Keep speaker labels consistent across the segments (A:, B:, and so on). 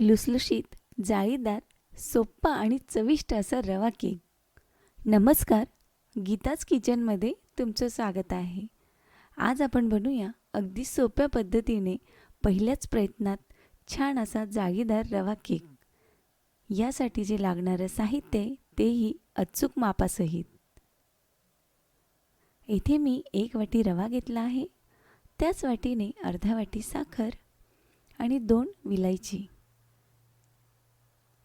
A: लुसलुशीत जाळीदार सोप्पा आणि चविष्ट असा रवा केक नमस्कार गीताच किचनमध्ये तुमचं स्वागत आहे. आज आपण बनवूया अगदी सोप्या पद्धतीने पहिल्याच प्रयत्नात छान असा जाळीदार रवा केक यासाठी जे लागणारं साहित्य आहे तेही अचूक मापासहित. येथे मी एक वाटी रवा घेतला आहे. त्याच वाटीने अर्धा वाटी साखर आणि दोन विलायची.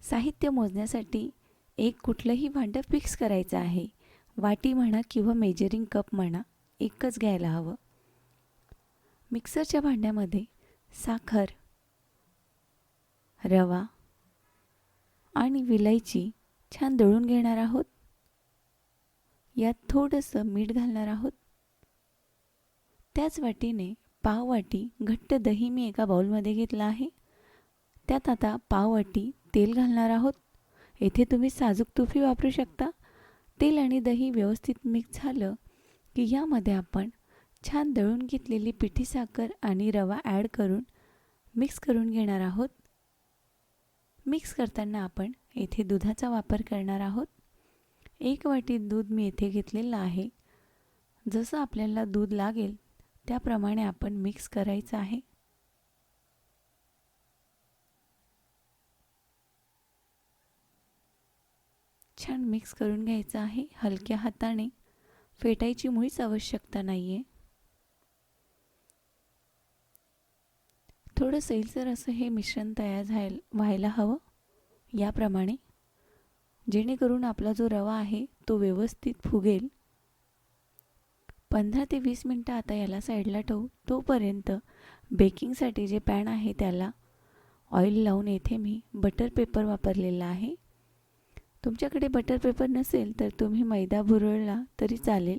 A: साहित्य मोजण्यासाठी एक कुठलंही भांडं फिक्स करायचं आहे. वाटी म्हणा किंवा मेजरिंग कप म्हणा एकच घ्यायला हवं. मिक्सरच्या भांड्यामध्ये साखर रवा आणि विलायची छान दळून घेणार आहोत. यात थोडंसं मीठ घालणार आहोत. त्याच वाटीने पाव वाटी घट्ट दही मी एका बाउलमध्ये घेतला आहे. त्यात आता पाव वाटी तेल घालणार आहोत? येथे तुम्ही साजूक तुफी वापरू शकता. तेल आणि दही व्यवस्थित मिक्स झालं की यामध्ये आपण छान दळून घेतलेली पिठी साखर आणि रवा ॲड करून मिक्स करून घेणार आहोत. मिक्स करताना आपण येथे दुधाचा वापर करणार आहोत. एक वाटी दूध मी येथे घेतलेलं आहे. जसं आपल्याला दूध लागेल त्याप्रमाणे आपण मिक्स करायचं आहे. छान मिक्स करून घ्यायचं आहे हलक्या हाताने. फेटायची मुळीच आवश्यकता नाही आहे थोडं सैलसर असं हे मिश्रण तयार झाय व्हायला हवं. याप्रमाणे. जेणेकरून आपला जो रवा आहे तो व्यवस्थित फुगेल. पंधरा ते वीस मिनटं आता याला साईडला ठेवू. तोपर्यंत बेकिंगसाठी जे पॅन आहे त्याला ऑइल लावून येथे मी बटर पेपर वापरलेला आहे. तुमच्याकडे बटर पेपर नसेल तर तुम्ही मैदा भुरळला तरी चालेल.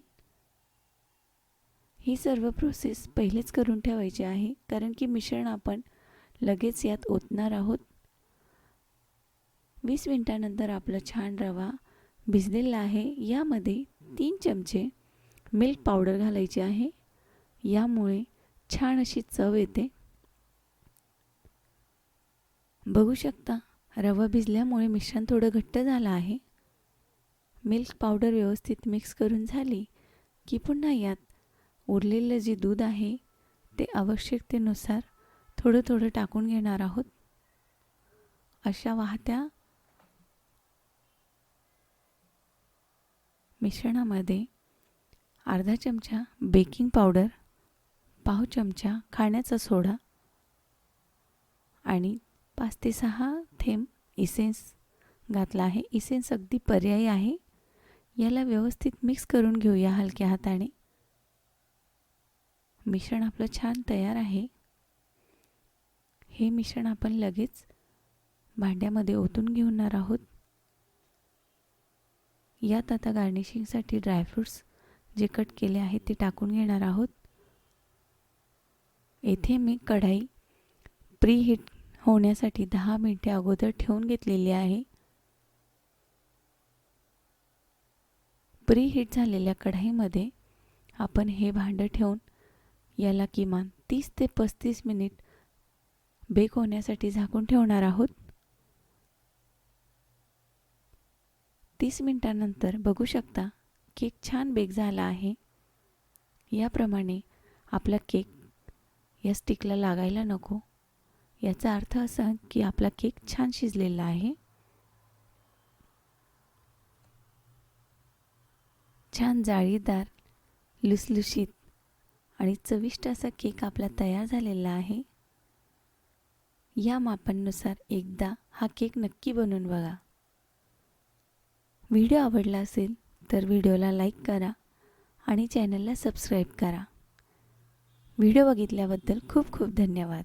A: ही सर्व प्रोसेस पहिलेच करून ठेवायची आहे कारण की मिश्रण आपण लगेच यात ओतणार आहोत. वीस मिनटानंतर आपला छान रवा भिजलेला आहे. यामध्ये तीन चमचे मिल्क पावडर घालायची आहे. यामुळे छान अशी चव येते. बघू शकता रवा भिजल्यामुळे मिश्रण थोडं घट्ट झालं आहे. मिल्क पावडर व्यवस्थित मिक्स करून झाली की पुन्हा यात उरलेलं जे दूध आहे ते आवश्यकतेनुसार थोडं थोडं टाकून घेणार आहोत. अशा वाहत्या मिश्रणामध्ये अर्धा चमचा बेकिंग पावडर पाव चमचा खाण्याचा सोडा आणि पाच ते सहा थेंब इसेन्स घातला आहे. इसेन्स अगदी पर्यायी आहे. याला व्यवस्थित मिक्स करून घेऊया हलक्या हाताने. मिश्रण आपलं छान तयार आहे. हे मिश्रण आपण लगेच भांड्यामध्ये ओतून घेणार आहोत. यात आता गार्निशिंगसाठी ड्रायफ्रूट्स जे कट केले आहेत ते टाकून घेणार आहोत. येथे मी कढाई प्री हीट होण्यासाठी दहा मिनटे अगोदर ठेवून घेतलेली आहे. प्री हीट झालेल्या कढाईमध्ये आपण हे भांडं ठेवून याला किमान तीस ते पस्तीस मिनिट बेक होण्यासाठी झाकून ठेवणार आहोत. तीस मिनटानंतर बघू शकता केक छान बेक झाला आहे. याप्रमाणे आपला केक या स्टिकला लागायला नको. याचा अर्थ असा की आपला केक छान शिजलेला आहे. छान जाळीदार लुसलुशीत आणि चविष्ट असा केक आपला तयार झालेला आहे. या मापांनुसार एकदा हा केक नक्की बनवून बघा. व्हिडिओ आवडला असेल तर व्हिडिओला लाईक करा आणि चॅनलला सबस्क्राईब करा. व्हिडिओ बघितल्याबद्दल खूप खूप धन्यवाद.